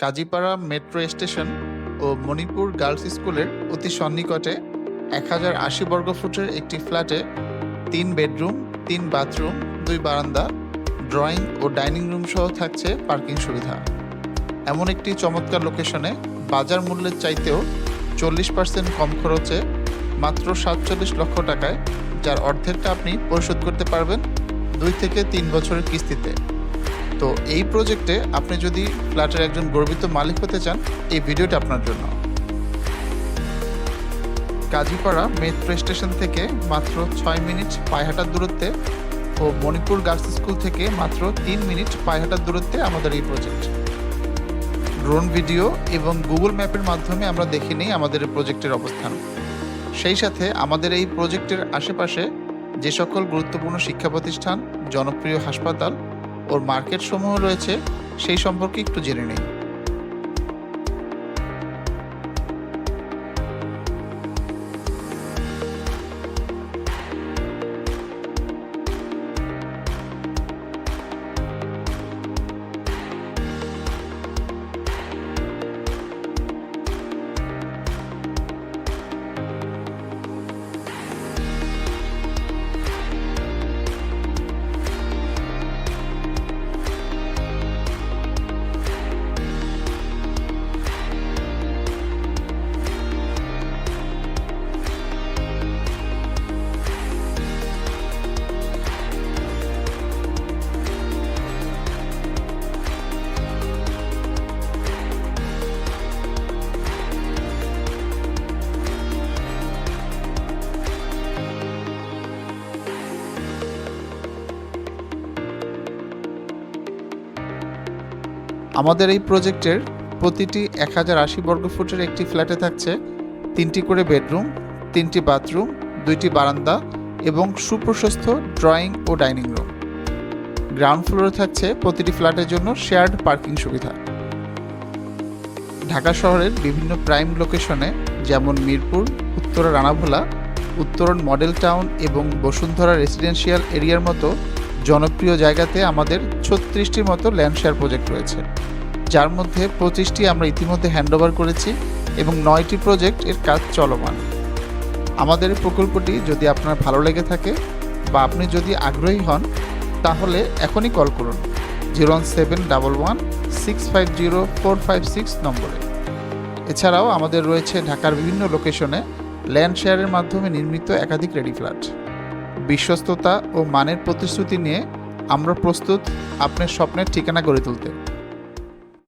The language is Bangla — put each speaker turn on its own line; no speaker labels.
কাজীপাড়া মেট্রো স্টেশন ও মণিপুর গার্লস স্কুলের অতি সন্নিকটে এক হাজার আশি বর্গফুটের একটি ফ্ল্যাটে তিন বেডরুম, তিন বাথরুম, দুই বারান্দা, ড্রয়িং ও ডাইনিং রুম সহ থাকছে পার্কিং সুবিধা। এমন একটি চমৎকার লোকেশনে বাজার মূল্যের চাইতেও চল্লিশ পার্সেন্ট কম খরচে মাত্র সাতচল্লিশ লক্ষ টাকায়, যার অর্ধেকটা আপনি পরিশোধ করতে পারবেন দুই থেকে তিন বছরের কিস্তিতে। তো এই প্রজেক্টে আপনি যদি ফ্ল্যাটের একজন গর্বিত মালিক হতে চান, এই ভিডিওটা আপনার জন্য। কাজীপাড়া মেট্রো স্টেশন থেকে মাত্র ছয় মিনিট পায়হাটার দূরত্বে ও মণিপুর গার্লস স্কুল থেকে মাত্র তিন মিনিট পায়হাটার দূরত্বে আমাদের এই প্রজেক্ট ড্রোন ভিডিও এবং গুগল ম্যাপের মাধ্যমে আমরা দেখে নিই আমাদের প্রজেক্টের অবস্থান। সেই সাথে আমাদের এই প্রজেক্টের আশেপাশে যে সকল গুরুত্বপূর্ণ শিক্ষা প্রতিষ্ঠান, জনপ্রিয় হাসপাতাল ওর মার্কেট সমূহ রয়েছে সেই সম্পর্কে একটু জেনে নেই। আমাদের এই প্রজেক্টের প্রতিটি এক হাজার আশি বর্গফুটের একটি ফ্ল্যাটে থাকছে তিনটি করে বেডরুম, তিনটি বাথরুম, দুইটি বারান্দা এবং সুপ্রশস্ত ড্রয়িং ও ডাইনিং রুম। গ্রাউন্ড ফ্লোরে থাকছে প্রতিটি ফ্ল্যাটের জন্য শেয়ার্ড পার্কিং সুবিধা। ঢাকা শহরের বিভিন্ন প্রাইম লোকেশনে যেমন মিরপুর, উত্তরা রানাভোলা, উত্তরণ মডেল টাউন এবং বসুন্ধরা রেসিডেন্সিয়াল এরিয়ার মতো জনপ্রিয় জায়গাতে আমাদের ছত্রিশটির মতো ল্যান্ড শেয়ার প্রজেক্ট রয়েছে। যার মধ্যে পঁচিশটি আমরা ইতিমধ্যে হ্যান্ডওভার করেছি এবং নয়টি প্রজেক্ট এর কাজ চলমান। আমাদের প্রকল্পটি যদি আপনার ভালো লেগে থাকে বা আপনি যদি আগ্রহী হন, তাহলে এখনই কল করুন zero one seven double one six five zero four five six নম্বরে। এছাড়াও আমাদের রয়েছে ঢাকার বিভিন্ন লোকেশনে ল্যান্ড শেয়ারের মাধ্যমে নির্মিত একাধিক রেডি ফ্ল্যাট। বিশ্বস্ততা ও মানের প্রতিশ্রুতি নিয়ে আমরা প্রস্তুত আপনার স্বপ্নের ঠিকানা গড়ে তুলতে।